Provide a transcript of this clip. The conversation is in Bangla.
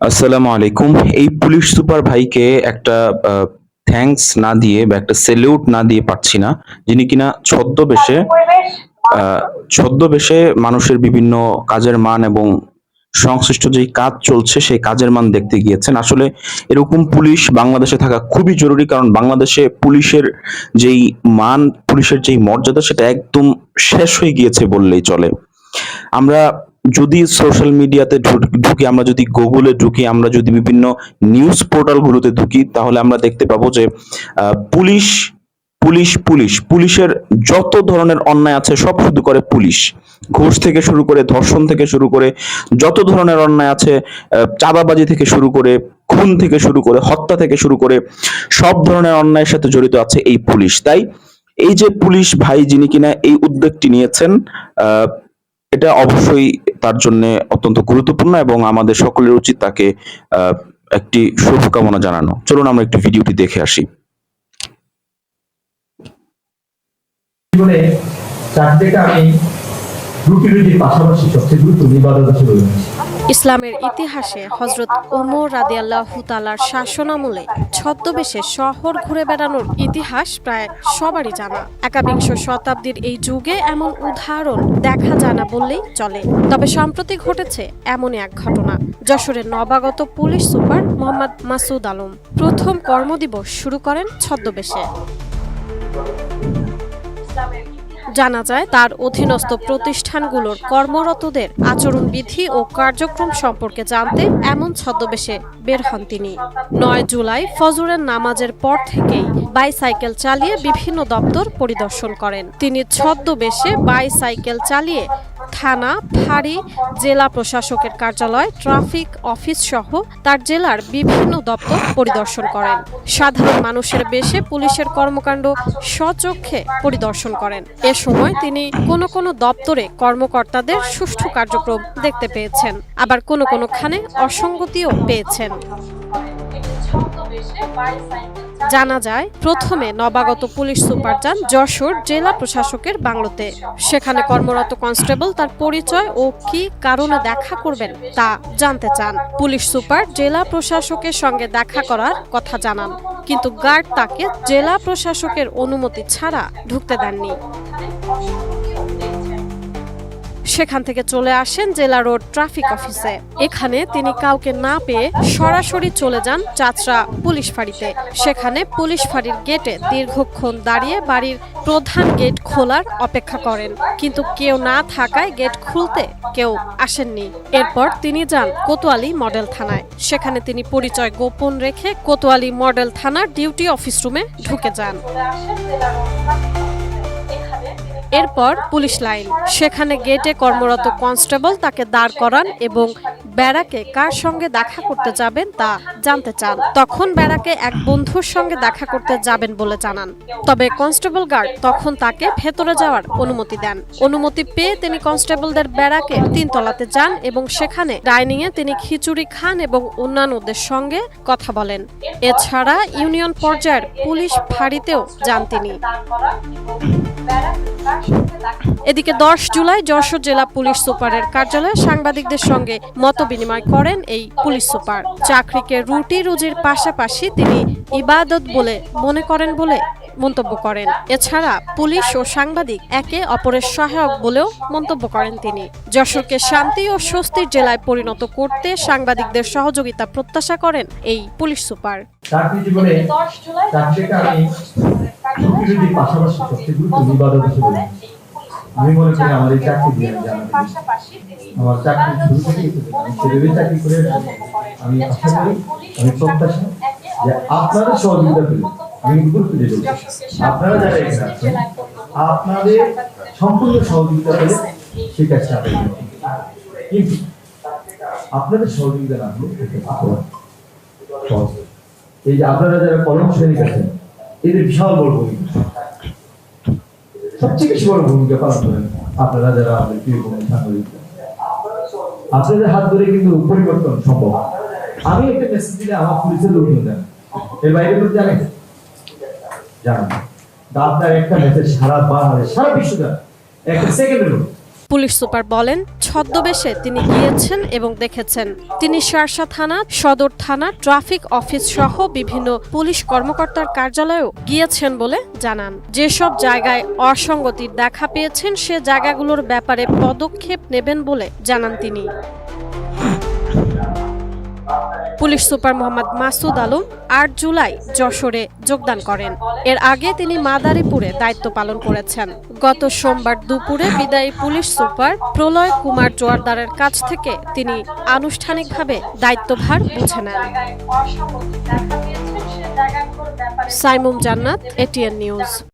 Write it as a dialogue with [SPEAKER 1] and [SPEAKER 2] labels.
[SPEAKER 1] আসসালামু আলাইকুম। এই পুলিশ সুপার ভাইকে একটা থ্যাঙ্কস না দিয়ে বা একটা সেলিউট না দিয়ে পারছি না, যিনি কিনা ছদ্মবেশে ছদ্মবেশে মানুষের বিভিন্ন কাজের মান এবং সংশ্লিষ্ট যেই কাজ চলছে, সেই কাজের মান দেখতে গিয়েছেন। আসলে এরকম পুলিশ বাংলাদেশে থাকা খুবই জরুরি, কারণ বাংলাদেশে পুলিশের যেই মান, পুলিশের যেই মর্যাদা, সেটা একদম শেষ হয়ে গিয়েছে বললেই চলে। আমরা যদি সোশ্যাল মিডিয়াতে ঢুকি, আমরা যদি গুগলে ঢুকি, আমরা যদি বিভিন্ন নিউজ পোর্টালগুলোতে ঢুকি, তাহলে আমরা দেখতে পাবো যে পুলিশ পুলিশ পুলিশ, পুলিশের যত ধরনের অন্যায় আছে, সব শুধু করে পুলিশ। ঘুষ থেকে শুরু করে, ধর্ষণ থেকে শুরু করে, যত ধরনের অন্যায় আছে চাঁদাবাজি থেকে শুরু করে, খুন থেকে শুরু করে, হত্যা থেকে শুরু করে, সব ধরনের অন্যায়ের সাথে জড়িত আছে এই পুলিশ। তাই এই যে পুলিশ ভাই যিনি কিনা, এই উদ্যোগটি নিয়েছেন এটা অবশ্যই তার জন্য অত্যন্ত গুরুত্বপূর্ণ এবং আমাদের সকলের উচিত তাকে একটি শুভকামনা জানানো। চলুন আমরা একটি ভিডিওটি দেখে আসি।
[SPEAKER 2] জীবনে আমি
[SPEAKER 3] ইসলামের ইতিহাসে হজরত ওমর রাদিয়াল্লাহু তালার শাসনামলে ছদ্মবেশে শহর ঘুরে বেড়ানোর ইতিহাস প্রায় সবারই জানা। একাবিংশ শতাব্দীর এই যুগে এমন উদাহরণ দেখা যায় না বললেই চলে। তবে সম্প্রতি ঘটেছে এমনই এক ঘটনা। যশোরের নবাগত পুলিশ সুপার মোহাম্মদ মাসুদ আলম প্রথম কর্মদিবস শুরু করেন ছদ্মবেশে। জানা যায়, তার অধীনস্থ প্রতিষ্ঠানগুলোর কর্মরতদের আচরণবিধি ও কার্যক্রম সম্পর্কে জানতে এমন ছদ্মবেশে বের হন তিনি। নয় জুলাই ফজরের নামাজের পর থেকেই বাইসাইকেল চালিয়ে বিভিন্ন দপ্তর পরিদর্শন করেন। তিনি ছদ্মবেশে বাইসাইকেল চালিয়ে থানা, ফাঁড়ি, জেলা প্রশাসকের কার্যালয়, ট্রাফিক অফিস সহ তার জেলার বিভিন্ন দপ্তর পরিদর্শন করেন। সাধারণ মানুষের বেশে পুলিশের কর্মকাণ্ড স্বচক্ষে পরিদর্শন করেন। এ সময় তিনি কোনো কোনো দপ্তরে কর্মকর্তাদের সুষ্ঠু কার্যক্রম দেখতে পেয়েছেন। আবার কোনো কোনোখানে অসঙ্গতিও পেয়েছেন। জানা যায় প্রথমে নবাগত পুলিশ সুপার যান যশোর জেলা প্রশাসকের বাংলোতে। সেখানে কর্মরত কনস্টেবল তার পরিচয় ও কি কারণে দেখা করবেন তা জানতে চান। পুলিশ সুপার জেলা প্রশাসকের সঙ্গে দেখা করার কথা জানান। কিন্তু গার্ড তাকে জেলা প্রশাসকের অনুমতি ছাড়া ঢুকতে দেননি। সেখান থেকে চলে আসেন জেলা রোড ট্রাফিক অফিসে। এখানে তিনি কাউকে না পেয়ে সরাসরি চলে যান চাচরা পুলিশ ফাঁড়িতে। সেখানে পুলিশ ফাঁড়ির গেটে দীর্ঘক্ষণ দাঁড়িয়ে বাড়ির প্রধান গেট খোলার অপেক্ষা করেন। কিন্তু কেউ না থাকায় গেট খুলতে কেউ আসেননি। এরপর তিনি যান কোতোয়ালি মডেল থানায়। সেখানে তিনি পরিচয় গোপন রেখে কোতোয়ালি মডেল থানার ডিউটি অফিস রুমে ঢুকে যান। এরপর পুলিশ লাইন। সেখানে গেটে কর্মরত কনস্টেবল তাকে দাঁড় করান এবং ব্যারাকে কার সঙ্গে দেখা করতে যাবেন তা জানতে চান। তখন ব্যারাকে এক বন্ধুর সঙ্গে দেখা করতে যাবেন বলে জানান। তবে কনস্টেবল গার্ড তখন তাকে ভেতরে যাওয়ার অনুমতি দেন। অনুমতি পেয়ে তিনি কনস্টেবলদের ব্যারাকে তিনতলাতে যান এবং সেখানে ডাইনিং এ তিনি খিচুড়ি খান এবং অন্যান্যদের সঙ্গে কথা বলেন। এছাড়া ইউনিয়ন পর্যায়ের পুলিশ ফাঁড়িতেও যান তিনি। এদিকে দশ জুলাই যশোর জেলা পুলিশ সুপারের কার্যালয়ে সাংবাদিকদের সঙ্গে মত বিনিময় করেন এই পুলিশ সুপার। চাকরিকে রুটি রুজির পাশাপাশি তিনি ইবাদত বলে মনে করেন বলে মন্তব্য করেন। এছাড়া পুলিশ ও সাংবাদিক একে অপরের সহায়ক বলেও মন্তব্য করেন তিনি। যশোরকে শান্তি ও স্বস্তির জেলায় পরিণত করতে সাংবাদিকদের সহযোগিতা প্রত্যাশা করেন এই পুলিশ সুপার।
[SPEAKER 2] রুটির পাশাপাশি সবচেয়ে গুরুত্বপূর্ণ ইবাদত হিসেবে আমি মনে করি আমার এই চাকরি দিয়ে আমার চাকরি শুরু থেকে আমি সেভাবে চাকরি করে আমি আশা করি আমি প্রত্যাশা যে আপনাদের সহযোগিতা পেলে আমি গুরুত্ব দিয়ে বলছি আপনারা যারা এখানে আছেন আপনাদের সম্পূর্ণ সহযোগিতা পেলে সেই কাজটা আপনি কিন্তু আপনাদের সহযোগিতা না হলে এটা আপনার এই যে আপনারা যারা কলম শ্রেণি আছেন এদের বিশাল বড় ভূমিকা। সবচেয়ে বেশি বড় ভূমিকা পালন করেন আপনারা যারা আমাদের প্রিয় সাংবাদিক। আপনাদের হাত ধরে কিন্তু পরিবর্তন সম্ভব। আমি একটা মেসেজ দিলে আমার পুলিশের লোক দেন এর বাইরে লোক জানেন জানেন। আপনার একটা মেসেজ সারা বাংলাদেশ, সারা বিশ্ব জানে। একটা সেকেন্ডের লোক।
[SPEAKER 3] পুলিশ সুপার বলেন, ছদ্মবেশে তিনি গিয়েছেন এবং দেখেছেন। তিনি শার্শা থানা, সদর থানা, ট্রাফিক অফিস সহ বিভিন্ন পুলিশ কর্মকর্তার কার্যালয়েও গিয়েছেন বলে জানান। যেসব জায়গায় অসঙ্গতির দেখা পেয়েছেন, সে জায়গাগুলোর ব্যাপারে পদক্ষেপ নেবেন বলে জানান তিনি। পুলিশ সুপার মোহাম্মদ মাসুদ আলম আট জুলাই যশোরে যোগদান করেন। এর আগে তিনি মাদারীপুরে দায়িত্ব পালন করেছেন। গত সোমবার দুপুরে বিদায়ী পুলিশ সুপার প্রলয় কুমার জোয়ারদারের কাছ থেকে তিনি আনুষ্ঠানিকভাবে দায়িত্বভার বুঝে নেন। সাইমুম জান্নাত এটিএন নিউজ।